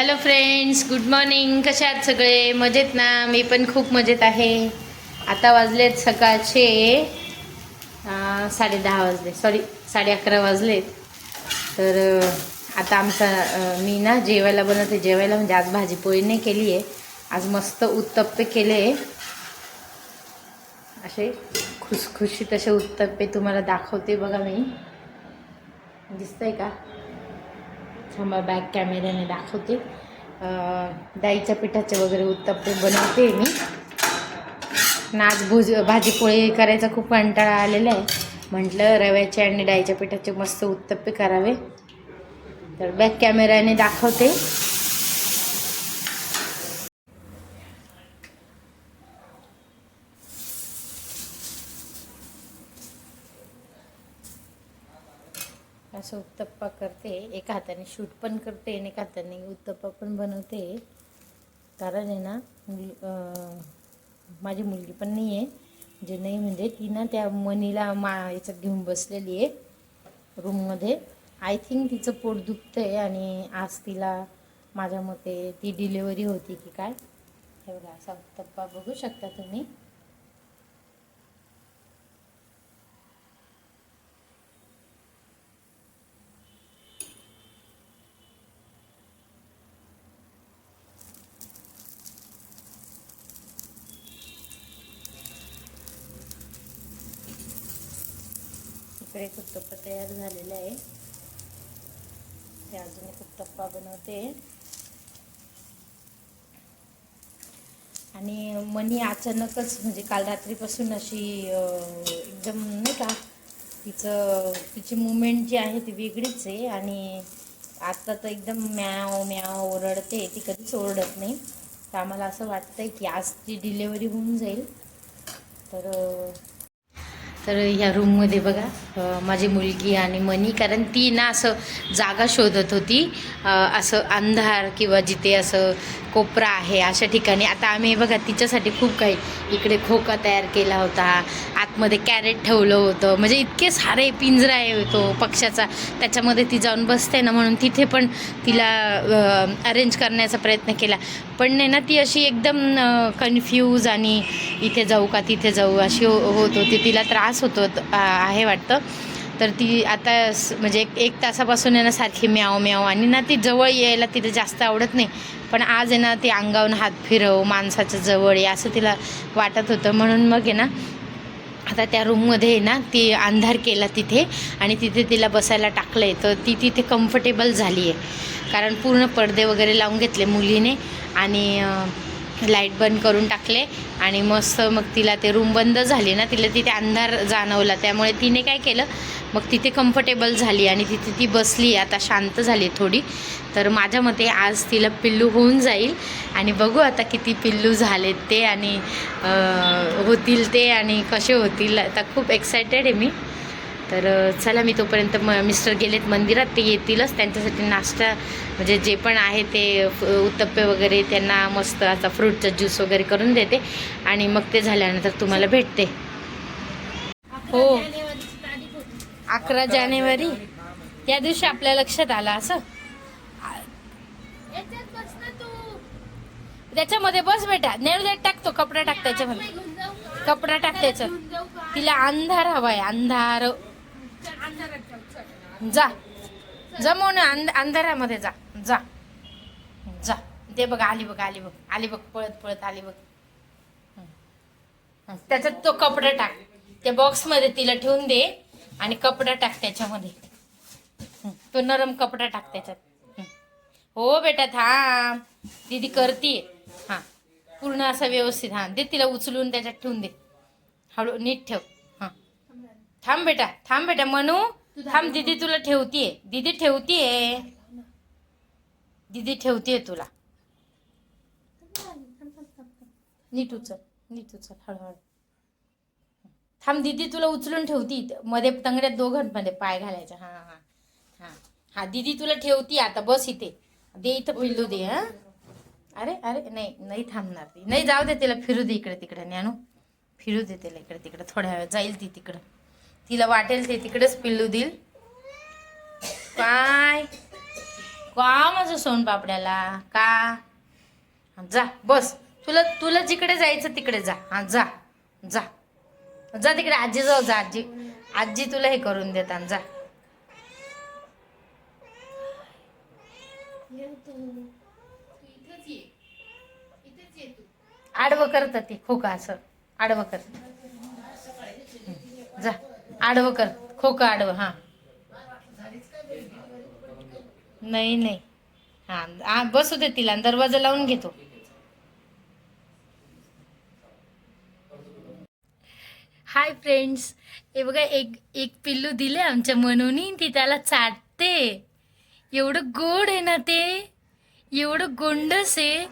Hello friends good morning कशा आहात सगळे? मजेत ना? मी पण खूप मजेत आहे. आता वाजलेत सकाळचे साडे साडेदहा वाजले. सॉरी साडे अकरा वाजलेत. तर आता आमचा मी ना जेवायला बनवते. जेवायला म्हणजे आज भाजी पोळी नाही केली आहे. आज मस्त उत्तप्पे केले असे खुसखुशीत तसे उत्तप्पे तुम्हाला दाखवते बघा मी. दिसतंय का? थांबा बॅक कॅमेऱ्याने दाखवते. अं, डाळीच्या पिठाचे वगैरे उत्तप्पे बनवते मी. नाच भुज भाजीपोळी करायचा खूप कंटाळा आलेला आहे. म्हटलं रव्याचे आणि डाळीच्या पिठाचे मस्त उत्तप्पे करावे. तर बॅक कॅमेऱ्याने दाखवते. असं उत्तप्पा करते. एका हाताने शूट पण करते आणि एका हाताने उत्तप्पा पण बनवते. कारण आहे ना मुल- माझी मुलगी पण नाही आहे जे म्हणजे नाही म्हणजे ती ना त्या मनीला मा याच्यात घेऊन बसलेली आहे रूममध्ये. आय थिंक तिचं पोट दुखतं आहे आणि आज तिला माझ्या मते ती डिलेवरी होती की काय. हे बघा असा उत्तप्पा बघू शकता तुम्ही. इकडे कुत्तप्पा तयार झालेला आहे. ते अजून एक बनवते. आणि मनी अचानकच म्हणजे काल रात्रीपासून अशी एकदम नाही का तिचं तिची मुवमेंट जी आहे ती वेगळीच आहे आणि आत्ता तर एकदम म्याव म्याव ओरडते ती कधीच ओरडत नाही. तर आम्हाला असं वाटतंय की आज ती डिलेवरी होऊन जाईल. तर तर ह्या रूममध्ये बघा माझी मुलगी आणि मनी कारण ती ना असं जागा शोधत होती असं अंधार किंवा जिथे असं कोपरा आहे अशा ठिकाणी. आता आम्ही बघा तिच्यासाठी खूप काही इकडे खोका तयार केला होता आतमध्ये कॅरेट ठेवलं होतं. म्हणजे इतके सारे पिंजरा आहे तो पक्षाचा त्याच्यामध्ये ती जाऊन बसते ना म्हणून तिथे पण तिला अरेंज करण्याचा प्रयत्न केला. पण नाही ना ती अशी एकदम कन्फ्यूज आणि इथे जाऊ का तिथे जाऊ अशी हो होत होती तिला त्रास होतो आहे वाटतं. तर ती आता स- म्हणजे एक तासापासून आहे ना सारखी म्याव म्याव आणि ना ती जवळ यायला तिला जास्त आवडत नाही. पण आज आहे ना ती अंगावून हात फिरव माणसाच्या जवळ ये असं तिला वाटत होतं. म्हणून मग आहे ना आता त्या रूममध्ये आहे ना ती अंधार केला तिथे. आणि तिथे तिला बसायला टाकलं आहे तर ती तिथे कम्फर्टेबल झाली आहे कारण पूर्ण पडदे वगैरे लावून घेतले मुलीने. आणि लाइट बंद करून टाकले आणि मस्त मग तिला ते रूम बंद झाली ना तिला तिथे अंधार जाणवला. त्यामुळे तिने काय केलं मग तिथे कम्फर्टेबल झाली आणि तिथे ती बसली आता शांत झाली थोडी. तर माझ्या मते आज तिला पिल्लू होऊन जाईल आणि बघू आता किती पिल्लू झाले ते आणि होतील ते आणि कसे होतील. आता खूप एक्सायटेड आहे मी. तर चला मी तोपर्यंत म मिस्टर गेलेत मंदिरात ते येतीलच. त्यांच्यासाठी नाश्ता म्हणजे जे पण आहे ते उत्तप्पे वगैरे त्यांना मस्त आता फ्रूटचा ज्यूस वगैरे करून देते. आणि मग ते झाल्यानंतर तुम्हाला भेटते. हो. अकरा जानेवारी. त्या दिवशी आपल्या लक्षात आलं असं. त्याच्यामध्ये बस बेटा. नेळ टाकतो कपडा टाक त्याच्यामध्ये. कपडा टाक त्याच्यात. तिला अंधार हवाय अंधार जा. जमव ना अंध अंधारामध्ये जा. जा. जा. ते बघ आली बघ आली बघ. आली बघ पळत पळत आली बघ. त्याच्यात तो कपडा टाक. त्या बॉक्समध्ये तिला ठेवून दे आणि कपडा टाक त्याच्यामध्ये. तो नरम कपडा टाक त्याच्यात. हो. बेटा थांब. दीदी करते हां. पूर्ण असा व्यवस्थित हा. दे तिला उचलून त्याच्यात ठेवून दे. हळू नीट ठेव. हां. थांब बेटा थांब बेटा म्हणू थांब दीदी तुला ठेवतीये. दीदी ठेवतीये. दीदी ठेवतीये तुला. नीट उचल नीट उचल हळूहळू. थांब दीदी तुला उचलून ठेवती. मध्ये तंगड्यात दोघांमध्ये पाय घालायचा. हा हा हा. हा दीदी तुला ठेवती. आता बस इथे. दे इथं पिल्लू दे हा? अरे अरे नाही नाही थांबणार ती. नाही जाऊ दे तिला फिरू दे इकडे तिकडे ज्ञानू फिरू दे तिला इकडे तिकडे. थोड्या वेळ जाईल ती तिकडं. तिला वाटेल ते तिकडेच पिल्लू देईल. काय? का माझं सोनपापड्याला का? जा बस. तुला तुला जिकडे जायचं तिकडे जा. हा जा जा. जा तिकडे आजी जाऊ जा आजी. आजी तुला हे करून देतात जा. आडवं करतात ते खोका असं. आडवं करत. जा. आडवं कर. खोकं आडवं हां. नाही नाही. हां बसू दे तिला दरवाजा लावून घेतो. Hi friends. हे बघा एक एक पिल्लू दिले आमच्या मनोनी ती त्याला चाटते. एवढं गोड आहे ना ते. एवढं गोंडस आहे.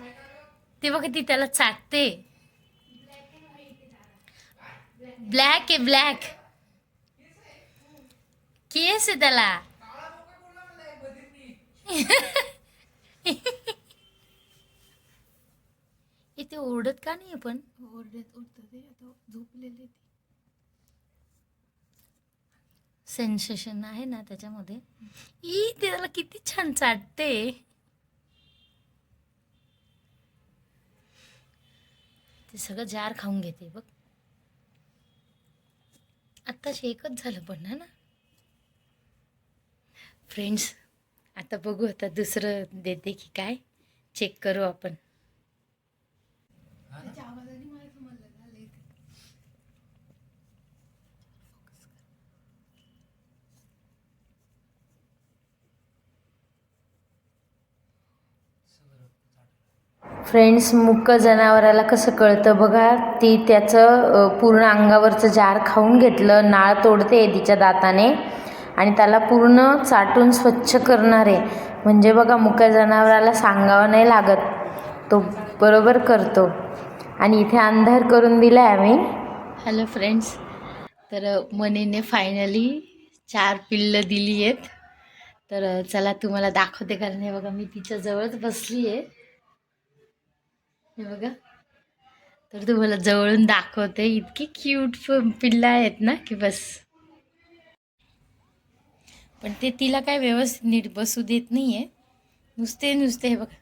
ते बघा ती त्याला चाटते. ब्लॅक आहे ब्लॅक. केस आहे त्याला इथे ओरडत का नाही पण ओरडत उठतं ते आता झोपलेले सेन्सेशन आहे ना त्याच्यामध्ये ई ते त्याला किती छान चाटते ते सगळं जार खाऊन घेते बघ आत्ताशी एकच झालं पण ना फ्रेंड्स आता बघू आता दुसरं देते की काय. चेक करू आपण. फ्रेंड्स मुक्क जनावराला कसं कळतं बघा ती त्याचं पूर्ण अंगावरचं जार खाऊन घेतलं नाळ तोडते तिच्या दाताने. आणि त्याला पूर्ण चाटून स्वच्छ करणार. आहे म्हणजे बघा मुक्या जनावराला सांगावं नाही लागत. तो बरोबर करतो. आणि इथे अंधार करून दिला आहे आम्ही. हॅलो फ्रेंड्स तर मनीने फायनली चार पिल्लं दिली आहेत. तर चला तुम्हाला दाखवते कारण हे बघा मी तिच्या जवळच बसली आहे हे बघा. तर तुम्हाला जवळून दाखवते. इतकी क्यूट पिल्लं आहेत ना की बस. पण ते तिला काय व्यवस्थित नीट बसू देत नाही आहे नुसते नुसते हे बघा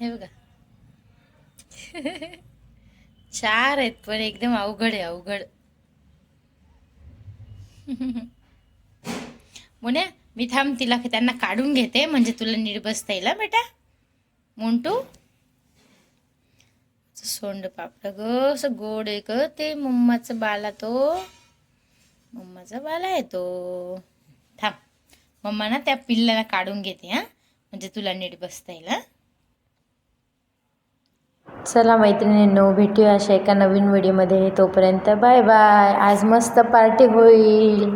हे बघा. चार आहेत पण एकदम अवघड आहे अवघड. मोन्या मी थांब तिला त्यांना काढून घेते म्हणजे तुला नीट बसता येईल बेटा. मोंटू. सोंड पापड ग असं गोड आहे ग ते मम्माचं बाला तो. मम्माचा बाला आहे तो. थांब. मम्मा ना त्या पिल्लाला काढून घेते हा. म्हणजे तुला नीट बसता येईल हा. चला मैत्रिणींनो भेटूया अशा एका नवीन व्हिडिओमध्ये. तोपर्यंत बाय बाय. आज मस्त पार्टी होईल.